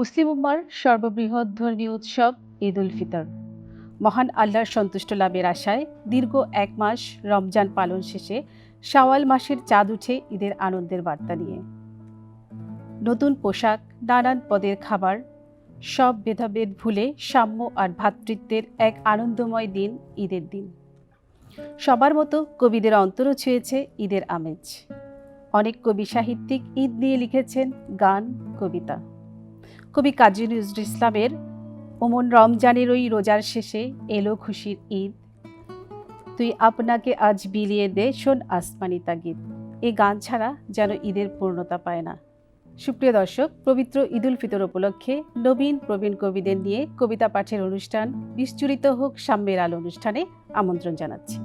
মুসলিম উম্মার সর্ববৃহৎ ধর্মীয় উৎসব ঈদ উল ফিতর। মহান আল্লাহর সন্তুষ্ট লাভের আশায় দীর্ঘ এক মাস রমজান পালন শেষে শাওয়াল মাসের চাঁদ উঠে ঈদের আনন্দের বার্তা নিয়ে। নতুন পোশাক, নানান পদের খাবার, সব ভেদাভেদ ভুলে সাম্য আর ভ্রাতৃত্বের এক আনন্দময় দিন ঈদের দিন। সবার মতো কবিদের অন্তরও ছুঁয়েছে ঈদের আমেজ। অনেক কবি সাহিত্যিক ঈদ নিয়ে লিখেছেন গান, কবিতা। কবি কাজী নজরুল ইসলামের ওমন রমজানের ওই রোজার শেষে এলো খুশির ঈদ। তুই আপনাকে আজ বিলিয়ে দে, শোন আসমানি তাগিদ। এই গান ছাড়া যেন ঈদের পূর্ণতা পায় না। সুপ্রিয় দর্শক, পবিত্র ঈদুল ফিতর উপলক্ষে নবীন প্রবীণ কবিদের নিয়ে কবিতা পাঠের অনুষ্ঠান বিস্চুরিত হোক সাম্যের আলো অনুষ্ঠানে আমন্ত্রণ জানাচ্ছি।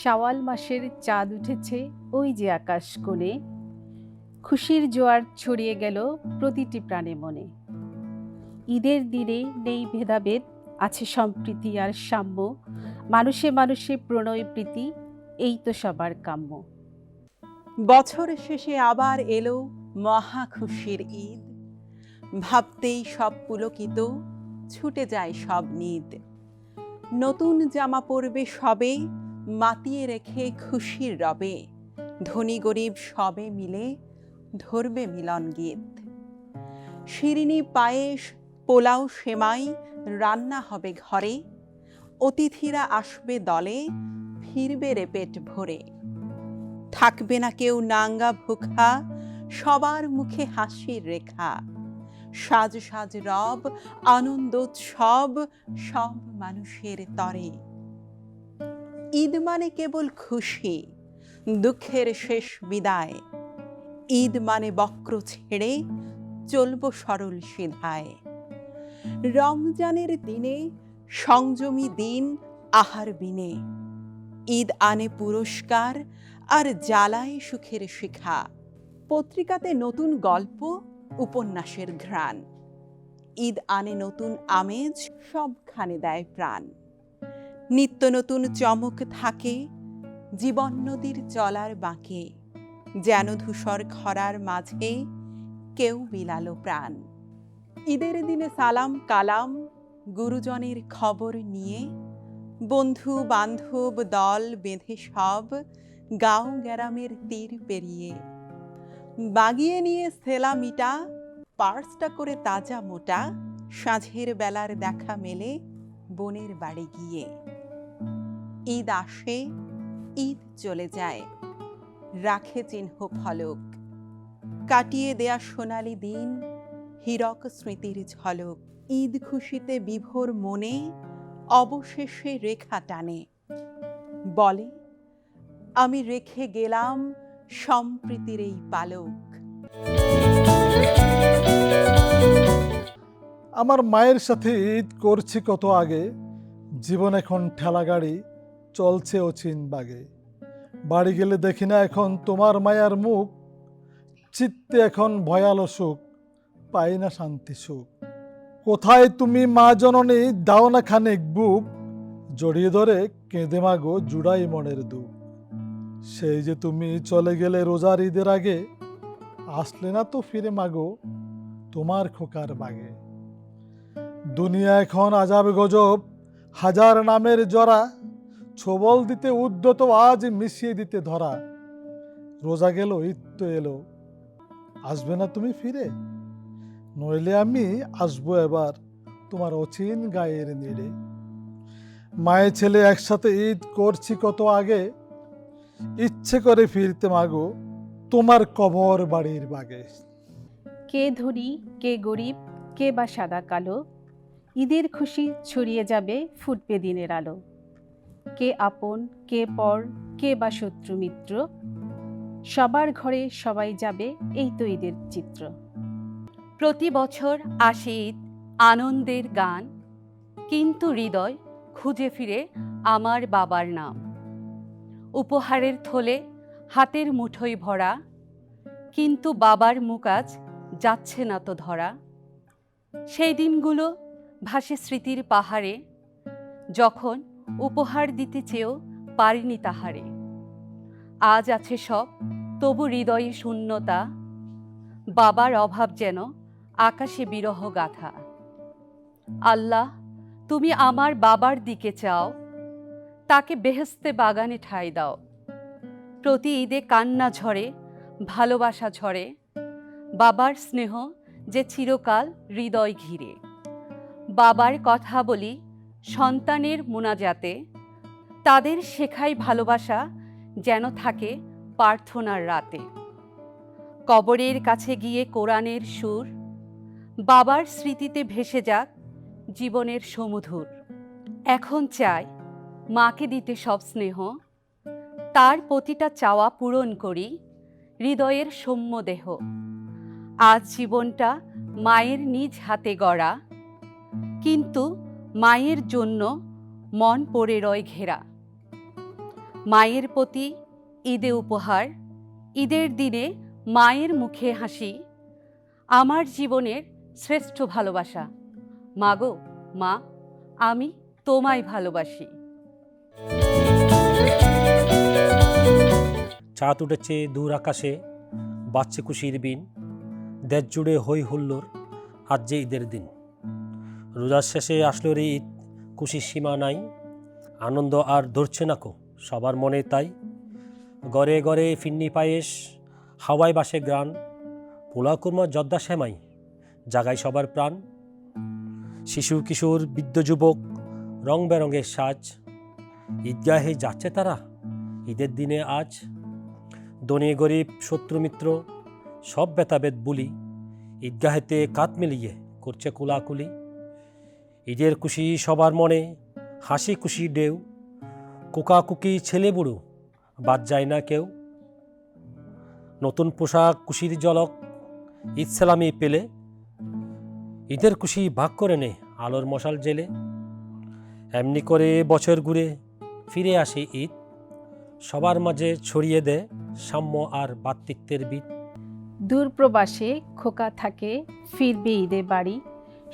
শাওয়াল মাসের চাঁদ উঠেছে, ওই যে আকাশ কোণে। খুশির জোয়ার ছড়িয়ে গেল প্রতিটি প্রাণে মনে। ঈদের দিনে নেই ভেদাভেদ, আছে সম্প্রীতি আর সাম্য। মানুষে মানুষে প্রণয় প্রীতি, এই তো সবার কাম্য। বছর শেষে আবার এলো মহা খুশির ঈদ। ভাবতেই সব পুলকিত, ছুটে যায় সব নিদ। নতুন জামা পরবে সবে, মাতিয়ে রেখে খুশির রবে। ধনী গরিব সবে মিলে ধরবে মিলন গীত। শিরিনি পায়েস পোলাও, সেমাই, রান্না হবে ঘরে। অতিথিরা আসবে দলে, ফিরবে রে পেট ভরে। থাকবে না কেউ নাঙ্গা ভুখা, সবার মুখে হাসির রেখা। সাজ সাজ রব আনন্দোৎসব সব মানুষের তরে। ঈদ মানে কেবল খুশি, দুঃখের শেষ বিদায়। ঈদ মানে বক্র ছেড়ে চলব সরল সিধায়। রমজানের দিনে সংযমী দিন আহার বিনে। ঈদ আনে পুরস্কার আর জ্বালায় সুখের শিখা। পত্রিকাতে নতুন গল্প, উপন্যাসের ঘ্রাণ। ঈদ আনে নতুন আমেজ, সবখানে দেয় প্রাণ। নিত্য নতুন চমক থাকে, জীবন নদীর চলার বাঁকে। যেন ধূসর খরার মাঝে কেউ বিলালো প্রাণ। ঈদের দিনে সালাম কালাম, গুরুজনের খবর নিয়ে বন্ধু বান্ধব দল বেঁধে সব গাঁও গ্যারামের তীর পেরিয়ে। বাগিয়ে নিয়ে সেলা মিটা, পার্সটা করে তাজা মোটা, সাঁঝের বেলার দেখা মেলে বোনের বাড়ি গিয়ে। ঈদ আসে, ঈদ চলে যায়। রাখে চিহ্ন ফলক। কাটিয়ে দেয়া সোনালি দিন, হীরক স্মৃতির ঝলক। ঈদ খুশিতে বিভোর মনে, অবশেষে রেখা টানে। বলে, আমি রেখে গেলাম সম্প্রীতির এই পালক। আমার মায়ের সাথে ঈদ করছি কত আগে, জীবন এখন ঠেলা গাড়ি চলছে অচিন বাগে। বাড়ি গেলে দেখি না এখন তোমার মায়ার মুখ। চিত্তে এখন ভয়াল সুখ, পাই না শান্তি সুখ। কোথায় তুমি মা জননী, দাও না খানিক বুক। জড়িয়ে ধরে কেঁদে মাগো জুড়াই মনের দুঃখ। সেই যে তুমি চলে গেলে রোজার ঈদের আগে, আসলে না তো ফিরে মাগো তোমার খোকার বাগে। দুনিয়া এখন আজাব গজব, হাজার নামের জরা ছবল দিতে উদ্যত আজ মিশিয়ে দিতে ধরা। রোজা গেল ঈদ তো এলো। আসবে না তুমি ফিরে? নইলে আমি আসব এবার তোমার অচিন গায়ের নিড়ে। মায়ের ছেলে একসাথে ঈদ করছি কত আগে? ইচ্ছে করে ফিরতে মাগো, তোমার কবর বাড়ির বাগে। কে ধনী, কে গরিব, কে বা সাদা কালো? ঈদের খুশি ছড়িয়ে যাবে ফুটবে দিনের আলো। কে আপন, কে পর, কে বা শত্রু মিত্র? সবার ঘরে সবাই যাবে, এই তো ঈদের চিত্র। প্রতি বছর আসে ঈদ, আনন্দের গান, কিন্তু হৃদয় খুঁজে ফিরে আমার বাবার নাম। উপহারের থলে হাতের মুঠোয় ভরা, কিন্তু বাবার মুখ আজ যাচ্ছে না তো ধরা। সেই দিনগুলো ভাসে স্মৃতির পাহাড়ে, যখন উপহার দিতে চেয়েও পারিনি তাহারে। আজ আছে সব, তবু হৃদয়ে শূন্যতা, বাবার অভাব যেন আকাশে বিরহ গাথা। আল্লাহ, তুমি আমার বাবার দিকে চাও, তাকে বেহেস্তে বাগানে ঠাঁই দাও। প্রতি ঈদে কান্না ঝরে, ভালোবাসা ঝরে, বাবার স্নেহ যে চিরকাল হৃদয় ঘিরে। বাবার কথা বলি সন্তানের মোনাজাতে, তাদের শেখাই ভালোবাসা যেন থাকে প্রার্থনার রাতে। কবরের কাছে গিয়ে কোরআনের সুর, বাবার স্মৃতিতে ভেসে যাক জীবনের সমুধুর। এখন চাই মাকে দিতে সব স্নেহ, তার প্রতিটা চাওয়া পূরণ করি হৃদয়ের সৌম্য দেহ। আজ জীবনটা মায়ের নিজ হাতে গড়া, কিন্তু মায়ের জন্য মন পড়ে রয় ঘেরা। মায়ের প্রতি ঈদে উপহার, ঈদের দিনে মায়ের মুখে হাসি, আমার জীবনের শ্রেষ্ঠ ভালোবাসা। মাগো, মা, আমি তোমায় ভালোবাসি। চাঁদ উঠেছে দূর আকাশে বাচ্চে খুশির বিন। দেশ জুড়ে হই হুল্লোর আজ যে ঈদের দিন। রোজার শেষে আসলো রে ঈদ। খুশির সীমা নাই, আনন্দ আর ধরছে না কো, সবার মনে তাই। গড়ে গড়ে ফিন্নি পায়েস, হাওয়ায় বাসে গ্রান পোলা কুরমা জর্দা শ্যামাই জাগায় সবার প্রাণ। শিশু কিশোর, বৃদ্ধ যুবক, রং বেরঙের সাজ, ঈদগাহে যাচ্ছে তারা, ঈদের দিনে আজ। ধনী, গরিব, শত্রু, মিত্র, সব বেতাবেদ বুলি, ঈদগাহেতে কাত মিলিয়ে করছে কুলাকুলি। ঈদের খুশি সবার মনে, হাসি খুশি ঢেউ, কুকাকুকি ছেলে বুড়ো, বাদ যায় না কেউ। নতুন পোশাক, খুশির জলক ঈদ সালামি পেলে, ঈদের খুশি ভাগ করে নে আলোর মশাল জেলে। এমনি করে বছর ঘুরে ফিরে আসে ঈদ, সবার মাঝে ছড়িয়ে দেয় সাম্য আর বাতৃত্বের বিদ দূরপ্রবাসে খোকা থাকে, ফিরবে ঈদে বাড়ি।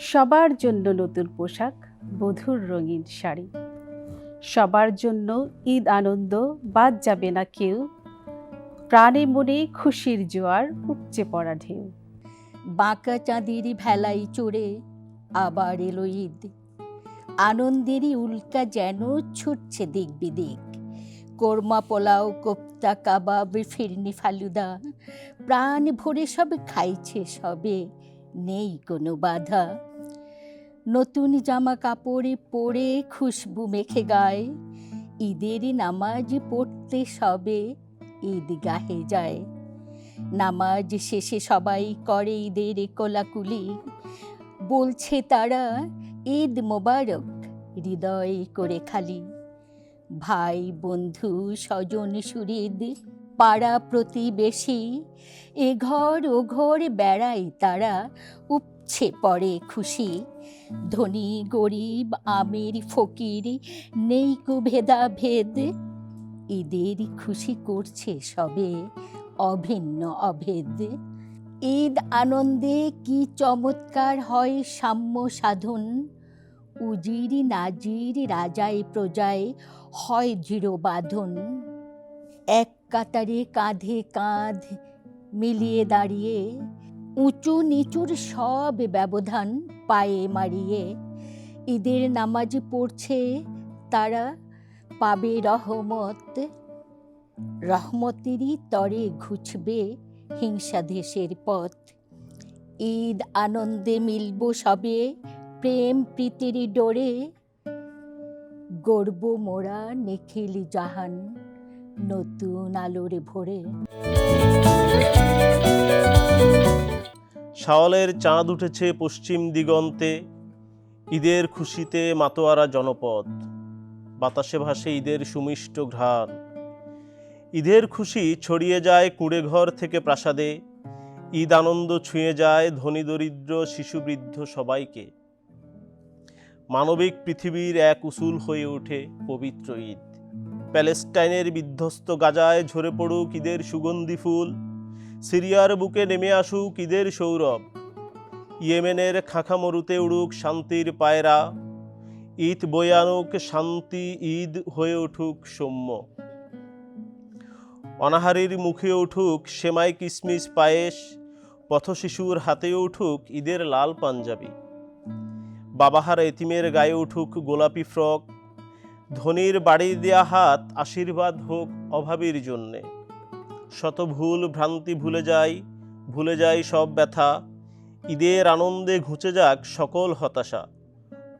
সবার জন্য নতুন পোশাক বধুর রঙিন শাড়ি। সবার জন্য ঈদ আনন্দ বাদ যাবে না কেউ। প্রাণে মনে খুশির জোয়ার উপচে পড়া ঢেউ। বাঁকা চাঁদের ভেলাই চড়ে আবার এলো ঈদ। আনন্দেরই উল্কা যেন ছুটছে দিক বিদিক। কোরমা পোলাও কোপ্তা কাবাব, ফিরনি ফালুদা। প্রাণ ভরে সব খাইছে সবে, নেই কোনো বাধা। নতুন জামা কাপড়ে পরে খুশবু মেখে গায়। ঈদের নামাজ পড়তে সবে ঈদগাহে যায়। নামাজ শেষে সবাই করে ঈদের কোলাকুলি। বলছে তারা, ঈদ মোবারক, হৃদয় করে খালি। ভাই, বন্ধু, স্বজন সুরিদ পাড়া প্রতিবেশী, এ ঘর ও ঘর বেড়াই তারা। উপছে পড়ে খুশি। ধনী, গরিব, আমির, ফকির, নেই কু ভেদা ভেদ ঈদের খুশি করছে সবে অভিন্ন অভেদ। ঈদ আনন্দে কি চমৎকার হয় সাম্য সাধন। উজির নাজির রাজায় প্রজায় হয় দৃঢ় বাঁধন। এক কাতারে কাঁধে কাঁধ মিলিয়ে দাঁড়িয়ে উঁচু নিচুর সব ব্যবধান পায়ে মারিয়ে, ঈদের নামাজ পড়ছে তারা, পাবে রহমত। রহমতেরই তরে ঘুচবে হিংসা দেশের পথ। ঈদ আনন্দে মিলব সবে প্রেম প্রীতির ডোরে। গর্ব মোরা নিখিল জাহান নতুন আলোরে ভরে। শাওলের চাঁদ উঠেছে পশ্চিম দিগন্তে, ঈদের খুশিতে মাতোয়ারা জনপদ, বাতাসে ভাসে ঈদের সুমিষ্ট ঘ্রাণ। ঈদের খুশি ছড়িয়ে যায় কুড়েঘর থেকে প্রাসাদে, ঈদ আনন্দ ছুঁয়ে যায় ধনী দরিদ্র শিশু বৃদ্ধ সবাইকে। মানবিক পৃথিবীর এক উসুল হয়ে ওঠে পবিত্র ঈদ। প্যালেস্টাইনের বিধ্বস্ত গাজায় ঝরে পড়ুক ঈদের সুগন্ধি ফুল সিরিয়ার বুকে নেমে আসুক ঈদের সৌরভ? ইয়েমেনের খাঁখা মরুতে উড়ুক শান্তির পায়রা ঈদ বয়ানুক শান্তি ঈদ হয়ে উঠুক সৌম্য। অনাহারের মুখে উঠুক সেমাই কিসমিস পায়েস, পথশিশুর হাতে উঠুক ঈদের লাল পাঞ্জাবি। বাবাহার এতিমের গায়ে উঠুক গোলাপি ফ্রক, ধনির বাড়ি দেয়া হাত আশীর্বাদ হোক অভাবীর জন্যে। শত ভুল ভ্রান্তি ভুলে যাই ভুলে যাই সব ব্যথা। ঈদের আনন্দে ঘুচে যাক সকল হতাশা।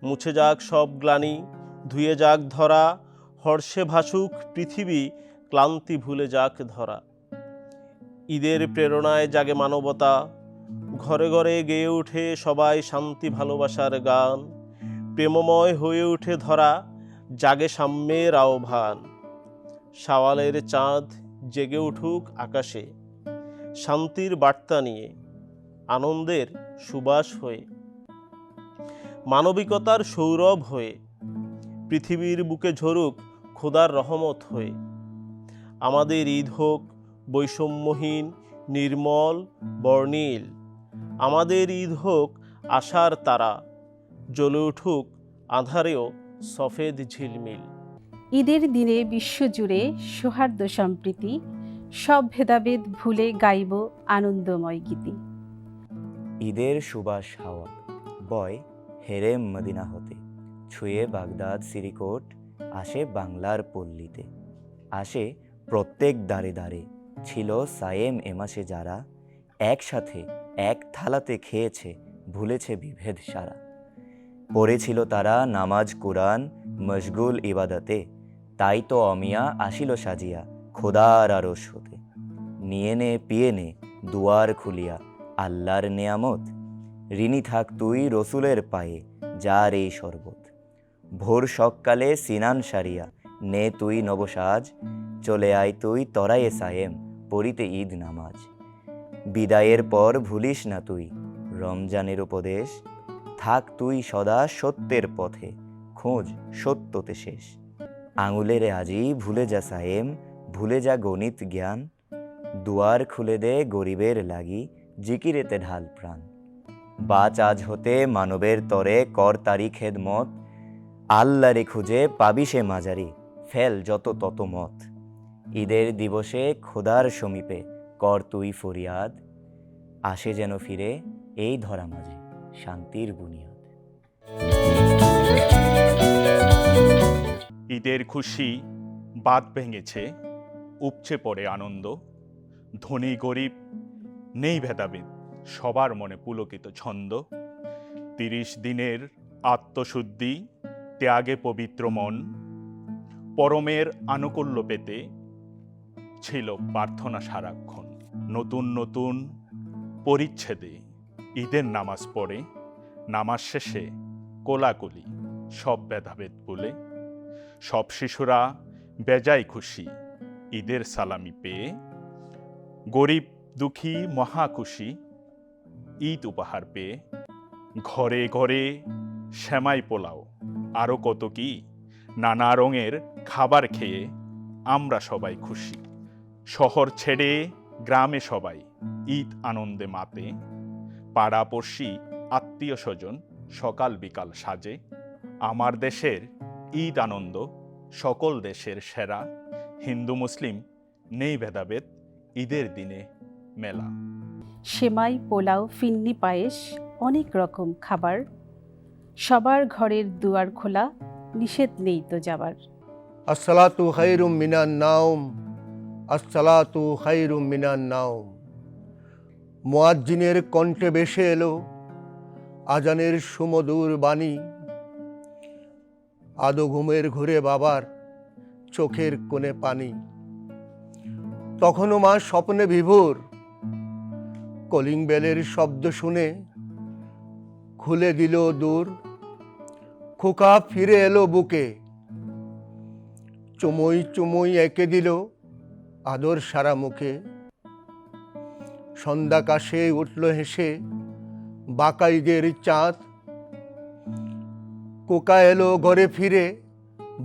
মুছে যাক সব গ্লানি, ধুয়ে যাক ধরা। হর্ষে ভাসুক পৃথিবী, ক্লান্তি ভুলে যাক ধরা। ঈদের প্রেরণায় জাগে মানবতা। ঘরে ঘরে গেয়ে উঠে সবাই শান্তি ভালোবাসার গান। প্রেমময় হয়ে উঠে ধরা, জাগে সাম্যের আহ্বান। শাওয়ালের চাঁদ জেগে উঠুক আকাশে, শান্তির বার্তা নিয়ে, আনন্দের সুবাস হয়ে, মানবিকতার সৌরভ হয়ে, পৃথিবীর বুকে ঝরুক খোদার রহমত হয়ে, আমাদের ঈদ হোক বৈষম্যহীন, নির্মল, বর্ণিল, আমাদের ঈদ হোক আশার তারা, জ্বলে উঠুক আধারেও সফেদ ঝিলমিল। ঈদের দিনে বিশ্বজুড়ে সৌহার্দ্য সম্প্রীতি, সব ভেদাভেদ ভুলে গাইব আনন্দময় গীতি। ঈদের সুবাস হাওয়া, বয় হেরেম মদিনা হতে, ছুঁয়ে বাগদাদ সিরিকোট, আসে বাংলার পল্লীতে। আসে প্রত্যেক দাঁড়ে দাঁড়ে ছিল সায়েম এমাসে যারা, একসাথে এক থালাতে খেয়েছে, ভুলেছে বিভেদ সারা। পড়েছিল তারা নামাজ কোরআন, মশগুল ইবাদতে তাই তো অমিয়া আসিল সাজিয়া খোদার আরস হতে। নিয়ে নে, পিয়ে নে, দুয়ার খুলিয়া, আল্লাহর নেয়ামত। ঋণী থাক তুই রসুলের পায়ে, যার এই শরবত। ভোর সকালে সিনান সারিয়া, নে তুই নবসাজ, চলে আয় তুই তরায়ে সায়েম, পড়িতে ঈদ নামাজ। বিদায়ের পর ভুলিস না তুই রমজানের উপদেশ, থাক তুই সদা সত্যের পথে, খোঁজ সত্যতে শেষ। আঙুলের আজি ভুলে যা সায়েম, ভুলে যা গণিত জ্ঞান। দুয়ার খুলে দে গরিবের লাগি, জিকিরেতে ঢাল প্রাণ। বাচ আজ হতে মানবের তরে, কর তারি খেদমত। আল্লাহরে খুঁজে পাবি সে মাজারি, ফেল যত তত মত। ঈদের দিবসে খোদার সমীপে কর তুই ফরিয়াদ। আসে যেন ফিরে এই ধরা মাঝে শান্তির বুনিয়াদ। ঈদের খুশি বাদ ভেঙেছে, উপচে পড়ে আনন্দ। ধনী গরিব, নেই ভেদাভেদ, সবার মনে পুলকিত ছন্দ। তিরিশ দিনের আত্মশুদ্ধি, ত্যাগে পবিত্র মন। পরমের আনুকূল্য পেতে ছিল প্রার্থনা সারাক্ষণ। নতুন নতুন পরিচ্ছেদে ঈদের নামাজ পড়ে, নামাজ শেষে কোলাকুলি, সব ভেদাভেদ বলে সব শিশুরা বেজায় খুশি, ঈদের সালামি পেয়ে, গরিব দুঃখী মহা খুশি, ঈদ উপহার পেয়ে, ঘরে ঘরে শ্যামাই পোলাও আরও কত কি, নানা রঙের খাবার খেয়ে আমরা সবাই খুশি। শহর ছেড়ে গ্রামে সবাই ঈদ আনন্দে মাতে, পাড়াপড়শি আত্মীয় স্বজন সকাল বিকাল সাজে, আমার দেশের ঈদ আনন্দ সকল দেশের সেরা হিন্দু মুসলিম নেই ভেদাভেদ ঈদের দিনে মেলা। সেমাই পোলাও ফিন্নি পায়েস অনেক রকম খাবার। সবার ঘরের দুয়ার খোলা নিষেধ নেই তো যাবার। আসসালাতু খাইরুম মিনান নাওম আসসালাতু খাইরুম মিনান নাওম। মুয়াজ্জিনের কণ্ঠে বেশে এলো আজানের সুমধুর বাণী। আদো ঘুমের ঘুরে বাবার চোখের কোণে পানি। তখনও মা স্বপ্নে বিভোর। কলিং বেলের শব্দ শুনে খুলে দিল দূর। খোকা ফিরে এলো বুকে। চুমই চুমই এঁকে দিল আদর সারা মুখে। সন্ধ্যাকাশে উঠল হেসে, বাকাইদের চাঁদ কোকা এলো ঘরে ফিরে,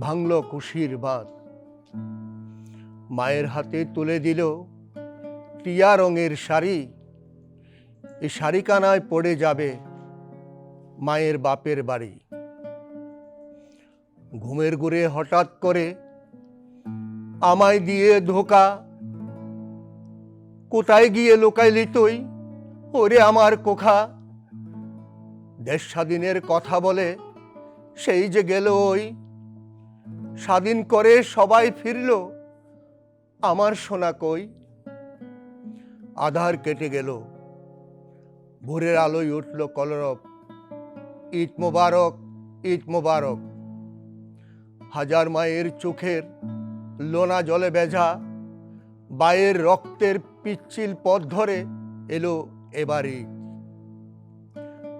ভাঙল খুশির বাঁধ। মায়ের হাতে তুলে দিল টিয়া রঙের শাড়ি। এই শাড়িকানায় পড়ে যাবে মায়ের বাপের বাড়ি। ঘুমের ঘুরে হঠাৎ করে আমায় দিয়ে ধোকা, কোথায় গিয়ে লোকাইলি তুই? ওরে আমার কোখা দেশ স্বাধীনের কথা বলে সেই যে গেল ওই। স্বাধীন করে সবাই ফিরল, আমার সোনা কই? আধার কেটে গেল, ভোরের আলোয় উঠল কলরব, ঈদ মোবারক ঈদ মোবারক। হাজার মায়ের চোখের লোনা জলে বেঝা, বায়ের রক্তের পিচ্ছিল পথ ধরে এলো এবারই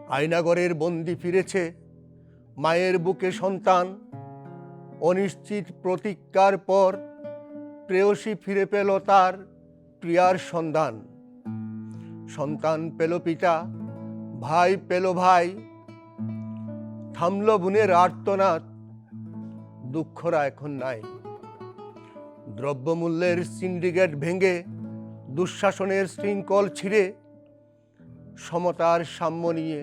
আয়নাগরের বন্দি ফিরেছে মায়ের বুকে সন্তান, অনিশ্চিত প্রতিজ্ঞার পর প্রেয়সী ফিরে পেল তার প্রিয়ার সন্ধান। সন্তান পেল পিতা, ভাই পেল ভাই। থামল বোনের আর্তনাদ, দুঃখরা এখন নাই। দ্রব্যমূল্যের সিন্ডিকেট ভেঙে, দুঃশাসনের শৃঙ্খল ছিঁড়ে, সমতার সাম্য নিয়ে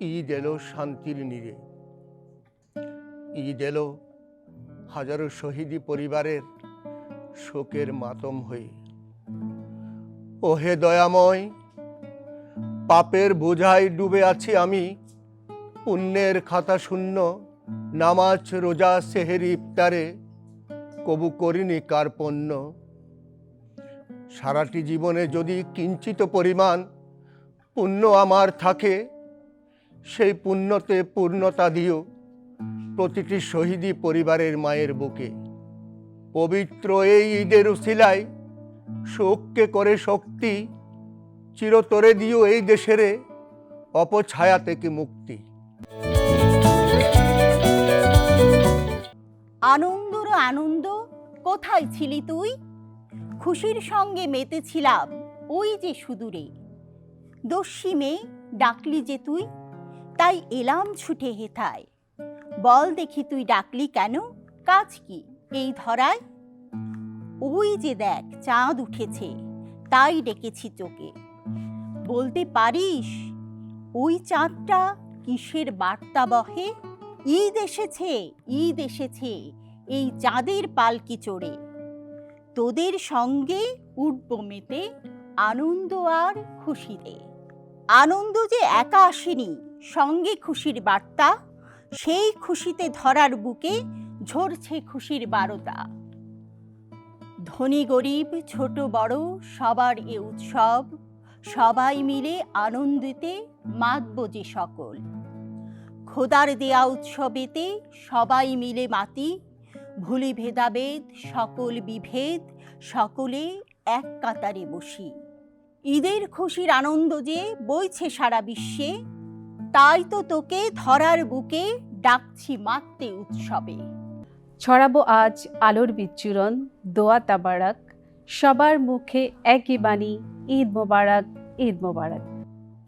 ঈদ এলো শান্তির নীড়ে ঈদ এলো হাজারো শহীদি পরিবারের শোকের মাতম হয়ে। ওহে দয়াময়, পাপের বোঝায় ডুবে আছি আমি। পুণ্যের খাতা শূন্য, নামাজ, রোজা, সেহের ইফতারে কবু করিনি কার পণ্য। সারাটি জীবনে যদি কিঞ্চিত পরিমাণ পুণ্য আমার থাকে, সেই পুণ্যতে পূর্ণতা দিও। প্রতিটি শহীদি পরিবারের মায়ের বুকে। পবিত্র এই ঈদের উসিলায় শোককে করে শক্তি, চিরতরে দিও এই দেশেরে অপছায়া থেকে মুক্তি। আনন্দর আনন্দ, কোথায় ছিলি তুই? খুশির সঙ্গে মেতেছিলাম ওই যে সুদূরে। দস্যি মেয়ে ডাকলি যে তুই, তাই এলাম ছুটে হেথায়। বল দেখি তুই ডাকলি কেন? কাজ কি? এই ধরায়? ওই যে দেখ, চাঁদ উঠেছে, তাই ডেকেছি তোকে। বলতে পারিস, ওই চাঁদটা কিসের বার্তা বহে? ঈদ এসেছে ঈদ এসেছে, এই চাঁদের পালকি চড়ে। তোদের সঙ্গে উঠব মেতে, আনন্দ আর খুশিতে। আনন্দ যে একা আসেনি, সঙ্গে খুশির বার্তা? সেই খুশিতে ধরার বুকে ঝরছে খুশির বারতা। ধনী গরিব, ছোট বড়, সবার এ উৎসব, সবাই মিলে আনন্দিতে মাতব যে সকল। খোদার দেয়া উৎসবেতে সবাই মিলে মাতি, ভুলি ভেদাভেদ, সকল বিভেদ, সকলে এক কাতারে বসি। ঈদের খুশির আনন্দ যে বইছে সারা বিশ্বে তাই তো তোকে ধরার বুকে ডাকছি মাততে উৎসবে। ছড়াবো আজ আলোর বিচ্ছুরণ দোয়া তাবারাক সবার মুখে একই বাণী ঈদ মোবারক ঈদ মোবারক।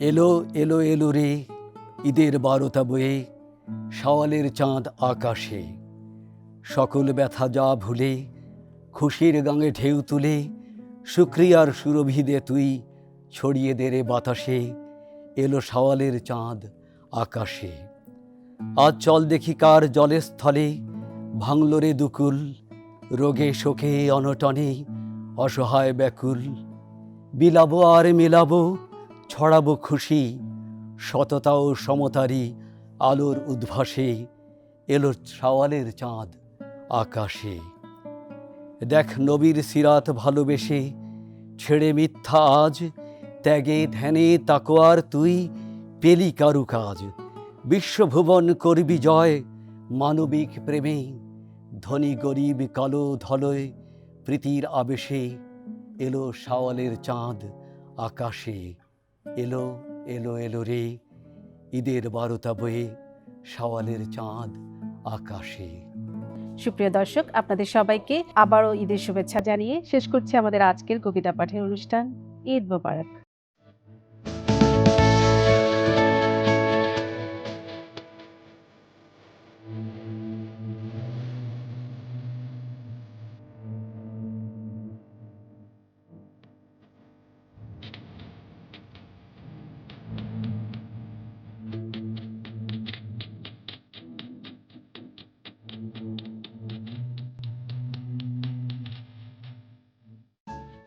এলো এলো এলো রে ঈদের বারোটা বয়ে সওয়ালের চাঁদ আকাশে। সকল ব্যথা যা ভুলে খুশির গাঙে ঢেউ তুলে শুক্রিয়ার সুরভি দে তুই ছড়িয়ে দে রে বাতাসে। এলো সওয়ালের চাঁদ আকাশে। আজ চল দেখি কার জলের স্থলে ভাঙল রে দুকুল, রোগে শোকে অনটনে অসহায় ব্যাকুল। বিলাবো আর মেলাবো, ছড়াবো খুশি, সততা ও সমতারি আলোর উদ্ভাসে এলো সওয়ালের চাঁদ আকাশে। দেখ নবীর সিরাত ভালোবেসে, ছেড়ে মিথ্যা আজ ত্যাগে ধ্যানে তাকোয়ার তুই পেলি কারু কাজ। বিশ্বভুবন করবি জয় মানবিক প্রেমে, ধনী গরিব কালো ধলয় প্রীতির আবেশে এলো শাওয়ালের চাঁদ আকাশে। এলো এলো এলো রে ঈদের বারোটা বয়ে শাওয়ালের চাঁদ আকাশে। সুপ্রিয় দর্শক, আপনাদের সবাইকে আবারও ঈদের শুভেচ্ছা জানিয়ে শেষ করছি আমাদের আজকের কবিতা পাঠের অনুষ্ঠান, ঈদ মোবারক।